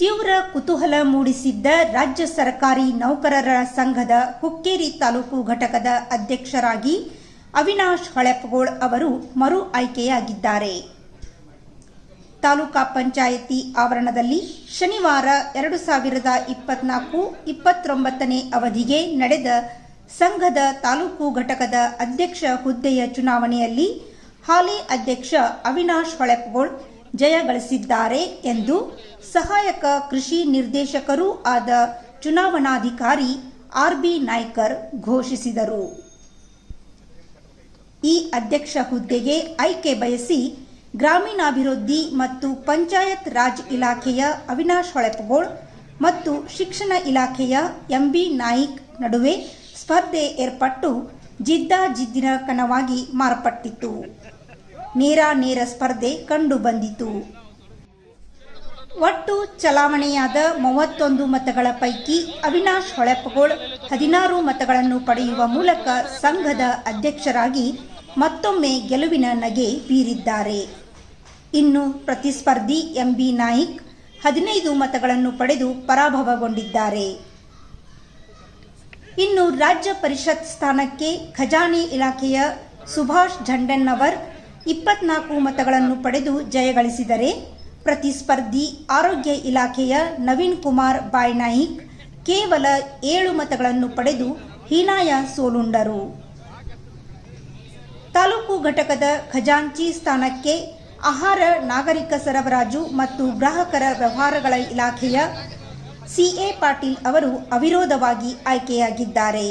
ತೀವ್ರ ಕುತೂಹಲ ಮೂಡಿಸಿದ್ದ ರಾಜ್ಯ ಸರ್ಕಾರಿ ನೌಕರರ ಸಂಘದ ಹುಕ್ಕೇರಿ ತಾಲೂಕು ಘಟಕದ ಅಧ್ಯಕ್ಷರಾಗಿ ಅವಿನಾಶ್ ಹಳೆಪಗೋಳ್ ಅವರು ಮರು ಆಯ್ಕೆಯಾಗಿದ್ದಾರೆ. ತಾಲೂಕಾ ಪಂಚಾಯಿತಿ ಆವರಣದಲ್ಲಿ ಶನಿವಾರ ಎರಡು ಸಾವಿರದ ಇಪ್ಪತ್ನಾಲ್ಕು ಇಪ್ಪತ್ತೊಂಬತ್ತನೇ ಅವಧಿಗೆ ನಡೆದ ಸಂಘದ ತಾಲೂಕು ಘಟಕದ ಅಧ್ಯಕ್ಷ ಹುದ್ದೆಯ ಚುನಾವಣೆಯಲ್ಲಿ ಹಾಲಿ ಅಧ್ಯಕ್ಷ ಅವಿನಾಶ್ ಹೊಳೆಪಗೋಳ್ ಜಯಗಳಿಸಿದ್ದಾರೆ ಎಂದು ಸಹಾಯಕ ಕೃಷಿ ನಿರ್ದೇಶಕರೂ ಆದ ಚುನಾವಣಾಧಿಕಾರಿ ಆರ್ಬಿ ನಾಯ್ಕರ್ ಘೋಷಿಸಿದರು. ಈ ಅಧ್ಯಕ್ಷ ಹುದ್ದೆಗೆ ಆಯ್ಕೆ ಬಯಸಿ ಗ್ರಾಮೀಣಾಭಿವೃದ್ಧಿ ಮತ್ತು ಪಂಚಾಯತ್ ರಾಜ್ ಇಲಾಖೆಯ ಅವಿನಾಶ್ ಹೊಳೆಪಗೋಳ್ ಮತ್ತು ಶಿಕ್ಷಣ ಇಲಾಖೆಯ ಎಂಬಿ ನಾಯಿಕ್ ನಡುವೆ ಸ್ಪರ್ಧೆ ಏರ್ಪಟ್ಟು ಜಿದ್ದಾಜಿದ್ದಿನ ಕಣವಾಗಿ ಮಾರ್ಪಟ್ಟಿತು ನೇರ ನೇರ ಸ್ಪರ್ಧೆ ಕಂಡು ಬಂದಿತು. ಒಟ್ಟು ಚಲಾವಣೆಯಾದ ಮೂವತ್ತೊಂದು ಮತಗಳ ಪೈಕಿ ಅವಿನಾಶ್ ಹೊಳೆಪಗೋಳ್ ಹದಿನಾರು ಮತಗಳನ್ನು ಪಡೆಯುವ ಮೂಲಕ ಸಂಘದ ಅಧ್ಯಕ್ಷರಾಗಿ ಮತ್ತೊಮ್ಮೆ ಗೆಲುವಿನ ನಗೆ ಬೀರಿದ್ದಾರೆ. ಇನ್ನು ಪ್ರತಿಸ್ಪರ್ಧಿ ಎಂಬಿ ನಾಯಿಕ್ ಹದಿನೈದು ಮತಗಳನ್ನು ಪಡೆದು ಪರಾಭವಗೊಂಡಿದ್ದಾರೆ. ಇನ್ನು ರಾಜ್ಯ ಪರಿಷತ್ ಸ್ಥಾನಕ್ಕೆ ಖಜಾನೆ ಇಲಾಖೆಯ ಸುಭಾಷ್ ಝಂಡನ್ನವರ್ ಇಪ್ಪತ್ನಾಲ್ಕು ಮತಗಳನ್ನು ಪಡೆದು ಜಯಗಳಿಸಿದರೆ ಪ್ರತಿಸ್ಪರ್ಧಿ ಆರೋಗ್ಯ ಇಲಾಖೆಯ ನವೀನ್ ಕುಮಾರ್ ಬಾಯ್ನಾಯಿಕ್ ಕೇವಲ ಏಳು ಮತಗಳನ್ನು ಪಡೆದು ಹೀನಾಯ ಸೋಲುಂಡರು. ತಾಲೂಕು ಘಟಕದ ಖಜಾಂಚಿ ಸ್ಥಾನಕ್ಕೆ ಆಹಾರ, ನಾಗರಿಕ ಸರಬರಾಜು ಮತ್ತು ಗ್ರಾಹಕರ ವ್ಯವಹಾರಗಳ ಇಲಾಖೆಯ ಸಿಎ ಪಾಟೀಲ್ ಅವರು ಅವಿರೋಧವಾಗಿ ಆಯ್ಕೆಯಾಗಿದ್ದಾರೆ.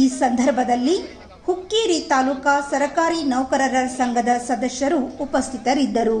ಈ ಸಂದರ್ಭದಲ್ಲಿ ಹುಕ್ಕೇರಿ ತಾಲೂಕಾ ಸರಕಾರಿ ನೌಕರರ ಸಂಘದ ಸದಸ್ಯರು ಉಪಸ್ಥಿತರಿದ್ದರು.